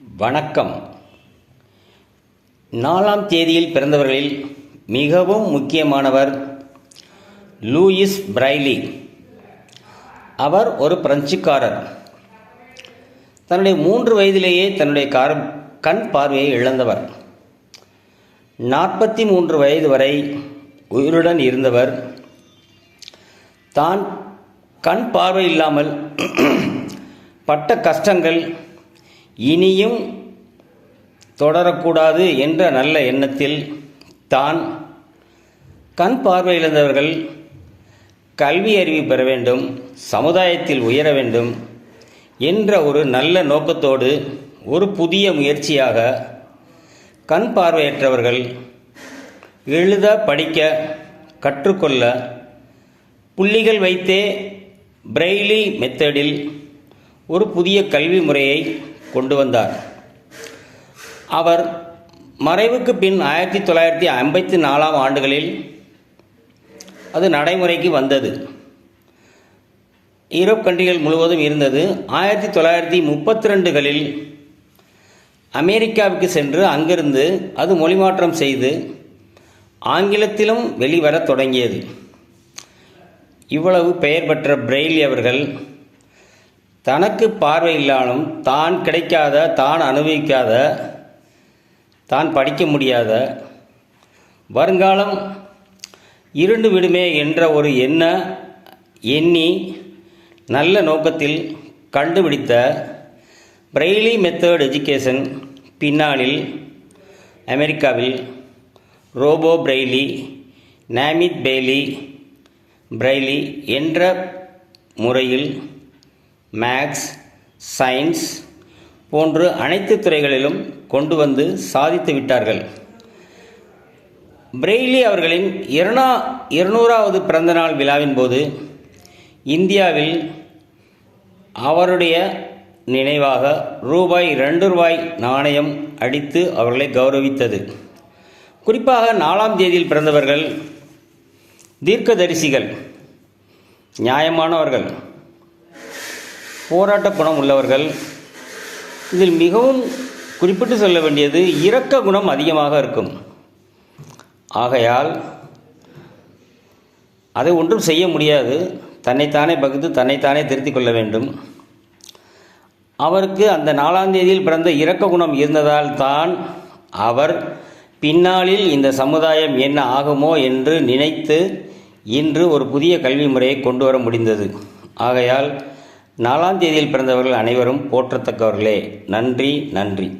வணக்கம். நாலாம் தேதியில் பிறந்தவர்களில் மிகவும் முக்கியமானவர் லூயிஸ் பிரைலி. அவர் ஒரு பிரெஞ்சுக்காரர். தன்னுடைய மூன்று வயதிலேயே தன்னுடைய கார் கண் பார்வையை இழந்தவர். நாற்பத்தி மூன்று வயது வரை உயிருடன் இருந்தவர். தான் கண் பார்வை இல்லாமல் பட்ட கஷ்டங்கள் இனியும் தொடரக்கூடாது என்ற நல்ல எண்ணத்தில் தான் கண் பார்வையிழந்தவர்கள் கல்வி அறிவு பெற வேண்டும் சமுதாயத்தில் உயர வேண்டும் என்ற ஒரு நல்ல நோக்கத்தோடு ஒரு புதிய முயற்சியாக கண் பார்வையற்றவர்கள் எழுத படிக்க கற்றுக்கொள்ள புள்ளிகள் வைத்தே பிரெய்லி மெத்தடில் ஒரு புதிய கல்வி முறையை கொண்டு வந்தார். அவர் மறைவுக்கு பின் ஆயிரத்தி தொள்ளாயிரத்தி ஐம்பத்தி நாலாம் ஆண்டுகளில் அது நடைமுறைக்கு வந்தது. யூரோப் கண்ட்ரிகள் முழுவதும் இருந்தது. ஆயிரத்தி தொள்ளாயிரத்தி முப்பத்தி ரெண்டுகளில் அமெரிக்காவுக்கு சென்று அங்கிருந்து அது மொழிமாற்றம் செய்து ஆங்கிலத்திலும் வெளிவரத் தொடங்கியது. இவ்வளவு பெயர் பெற்ற பிரெய்லி அவர்கள் தனக்கு பார்வை இல்லாலும் தான் கிடைக்காத தான் அனுபவிக்காத தான் படிக்க முடியாத வருங்காலம் இருண்டு விடுமே என்ற ஒரு எண்ண எண்ணி நல்ல நோக்கத்தில் கண்டுபிடித்த பிரெய்லி மெத்தட் எஜுகேஷன் பின்னாளில் அமெரிக்காவில் ரோபோ பிரெய்லி நாமித் பெய்லி பிரெய்லி என்ற முறையில் மேக்ஸ் சயின்ஸ் போன்று அனைத்து துறைகளிலும் கொண்டு வந்து சாதித்து விட்டார்கள். பிரெய்லி அவர்களின் இருநா இருநூறாவது பிறந்தநாள் விழாவின் போது இந்தியாவில் அவருடைய நினைவாக ரூபாய் ரெண்டு ரூபாய் நாணயம் அடித்து அவர்களை கௌரவித்தது. குறிப்பாக நாலாம் தேதியில் பிறந்தவர்கள் தீர்க்கதரிசிகள் நியாயமானவர்கள். போராட்ட குணம் உள்ளவர்கள். இதில் மிகவும் குறிப்பிட்டு சொல்ல வேண்டியது இரக்க குணம் அதிகமாக இருக்கும். ஆகையால் அதை ஒன்றும் செய்ய முடியாது. தன்னைத்தானே பகுத்து தன்னைத்தானே திருத்திக் கொள்ள வேண்டும். அவருக்கு அந்த நாலாம் தேதியில் பிறந்த இரக்க குணம் இருந்ததால் தான் அவர் பின்னாளில் இந்த சமுதாயம் என்ன ஆகுமோ என்று நினைத்து இன்று ஒரு புதிய கல்வி முறையை கொண்டு வர முடிந்தது. ஆகையால் நாலாம் தேதியில் பிறந்தவர்கள் அனைவரும் போற்றத்தக்கவர்களே. நன்றி நன்றி.